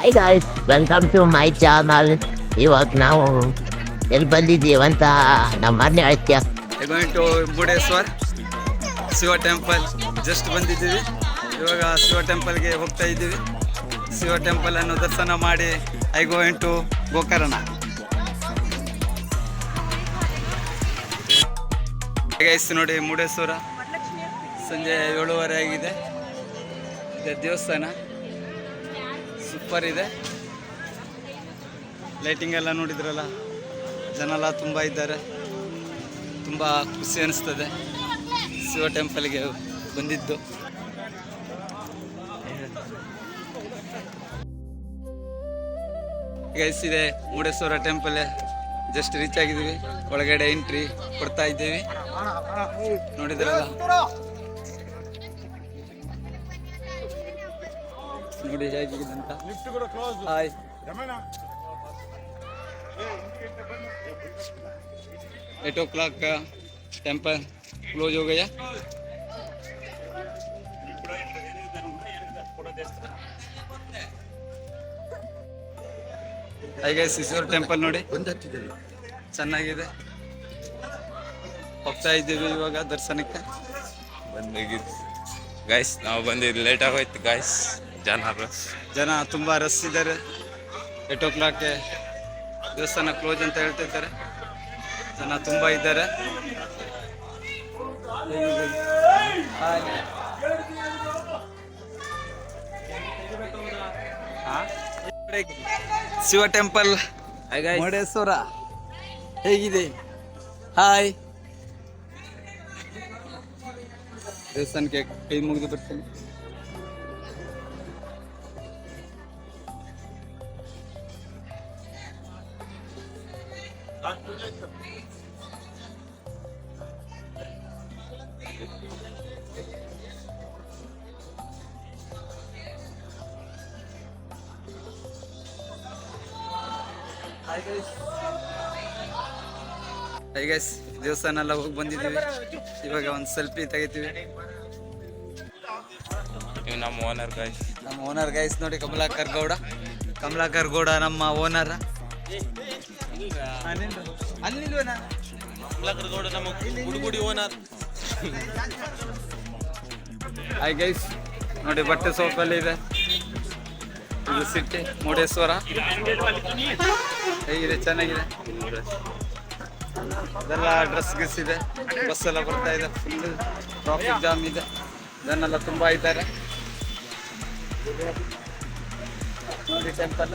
Hi guys welcome to my channel ಇವಾಗ ನಾವು ಎಲ್ಲಿ ಬಂದಿದ್ದೀವಿ ಅಂತ ನಮ್ಮ ಮನೆ ಐತ್ಯ to Murudeshwar Shiva temple just ಬಂದಿದ್ದೀವಿ. ಇವಾಗ ಶಿವ ಟೆಂಪಲ್ಗೆ ಹೋಗ್ತಾ ಇದ್ದೀವಿ. ಶಿವ ಟೆಂಪಲ್ ಅನ್ನು ದರ್ಶನ ಮಾಡಿ I going to Gokarna. Guys ನೋಡಿ ಮುರುಡೇಶ್ವರ ಸಂಜೆ ಏಳುವರೆ ಆಗಿದೆ. ಇದೆ ದೇವಸ್ಥಾನ. ಸೂಪರ್ ಇದೆ. ಲೈಟಿಂಗ್ ಎಲ್ಲ ನೋಡಿದ್ರಲ್ಲ ಜನ ಎಲ್ಲ ತುಂಬ ಇದ್ದಾರೆ. ತುಂಬ ಖುಷಿ ಅನಿಸ್ತದೆ. ಶಿವ ಟೆಂಪಲ್ಗೆ ಬಂದಿದ್ದು. ಗೈಸ್ ಇದೆ ಮುಡೇಶ್ವರ ಟೆಂಪಲ್ ಜಸ್ಟ್ ರೀಚ್ ಆಗಿದ್ದೀವಿ. ಒಳಗಡೆ ಎಂಟ್ರಿ ಕೊಡ್ತಾ ಇದ್ದೀವಿ. ನೋಡಿದ್ರಲ್ಲ? ನೋಡಿ ಹೇಗಿದೆ ಅಂತ ಹಾಯ್ एट ओ क्लॉक का टेम्पल क्लोज हो गया ಹಾಗೆ ಸಿಸೋರ್ ಟೆಂಪಲ್ ನೋಡಿ ಚೆನ್ನಾಗಿದೆ ಹೋಗ್ತಾ ಇದ್ದೀವಿ ಇವಾಗ ದರ್ಶನಕ್ಕೆ ಬಂದಿದ್ದು ಗಾಯ್ಸ್ ನಾವು ಬಂದಿದ್ದು ಲೇಟ್ ಆಗೋಯ್ತು ಗಾಯ್ಸ್ ಜನ ರಶ್ ಜನ ತುಂಬ ರಶ್ ಇದ್ದಾರೆ. ಏಟ್ ಓ ಕ್ಲಾಕ್ಗೆ ದೇವಸ್ಥಾನ ಕ್ಲೋಸ್ ಅಂತ ಹೇಳ್ತಿದ್ದಾರೆ. ಜನ ತುಂಬ ಇದ್ದಾರೆ. ಹಾಯ್. ಹಾ? ಶಿವ ಟೆಂಪಲ್ ಮುರುಡೇಶ್ವರ ಹೇಗಿದೆ? ಹಾಯ್ ದೇವಸ್ಥಾನಕ್ಕೆ ಕೈ ಮುಗಿದು ಬರ್ತೀನಿ. ಗೈಸ್ ದೇವಸ್ಥಾನ ಎಲ್ಲ ಹೋಗಿ ಬಂದಿದ್ದೀವಿ. ಇವಾಗ ಒಂದು ಸೆಲ್ಫಿ ತೆಗಿತೀವಿ. ನಮ್ಮ ಓನರ್ ಗೈಸ್ ನಮ್ಮ ಓನರ್ ಗೈಸ್ ನೋಡಿ ಕಮಲಾಕರ್ ಗೌಡ. ಕಮಲಾಕರ್ ಗೌಡ ನಮ್ಮ ಓನರ್ ಗೌಡ ನಮ್ಮ ಗುಡುಗುಡಿ ಓನರ್ ಹಾಯ್ ಗೈಸ್ ನೋಡಿ ಬಟ್ಟೆ ಸೋಪಲ್ಲಿ ಇದೆ. ಇದು ಸಿಟ್ಟಿ ಮುರುಡೇಶ್ವರ. ಹೇಗಿದೆ, ಚೆನ್ನಾಗಿದೆ? ಇದೆಲ್ಲ ಡ್ರೆಸ್ ಗಿಸ್ ಇದೆ. ಬಸ್ ಎಲ್ಲ ಬರ್ತಾ ಇದೆ. ಫುಲ್ ಟ್ರಾಫಿಕ್ ಜಾಮ್ ಇದೆ. ಇದನ್ನೆಲ್ಲ ತುಂಬ ಇದ್ದಾರೆ. ನೋಡಿ ಟೆಂಪಲ್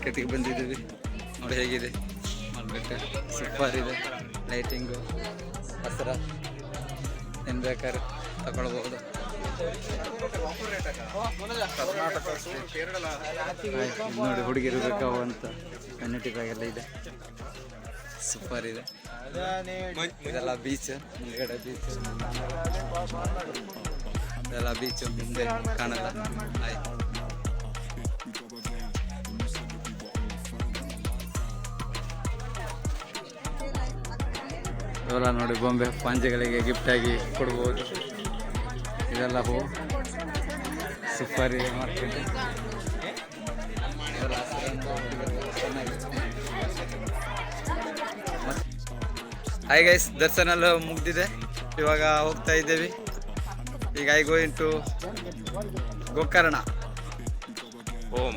ಮಾರ್ಕೆಟಿಗೆ ಬಂದಿದ್ದೀವಿ. ನೋಡಿ ಹೇಗಿದೆ. ಮಾರ್ಕೆಟ್ ಸೂಪರ್ ಇದೆ. ಲೈಟಿಂಗು ಹಸಿರ ಏನು ಬೇಕಾದ್ರೆ ತಗೊಳ್ಬೋದು. ಆಯ್ತು, ನೋಡಿ ಹುಡುಗಿರು ಬೇಕಾವು ಅಂತ ಕನ್ನಡಿ ಬ್ಯಾಗ್ ಎಲ್ಲ ಇದೆ. ಸೂಪರ್ ಇದೆ. ಇದೆಲ್ಲ ಬೀಚ್ ಮುಂದ್ಗಡೆ ಬೀಚ್ ಇದೆಲ್ಲ ಬೀಚ್ ಮುಂದೆ ಕಾಣಲ್ಲ. ಇವೆಲ್ಲ ನೋಡಿ ಬೊಂಬೆ ಪಂಜೆಗಳಿಗೆ ಗಿಫ್ಟಾಗಿ ಕೊಡ್ಬೋದು. ಇದೆಲ್ಲ ಹೂ. ಸೂಪರ್ ಮಾರ್ಕೆಟ್ ಹಾಯ್ ಗೈಸ್ ದರ್ಶನ ಎಲ್ಲ ಮುಗ್ದಿದೆ. ಇವಾಗ ಹೋಗ್ತಾ ಇದ್ದೇವೆ. ಈಗ I go into Gokarna. Om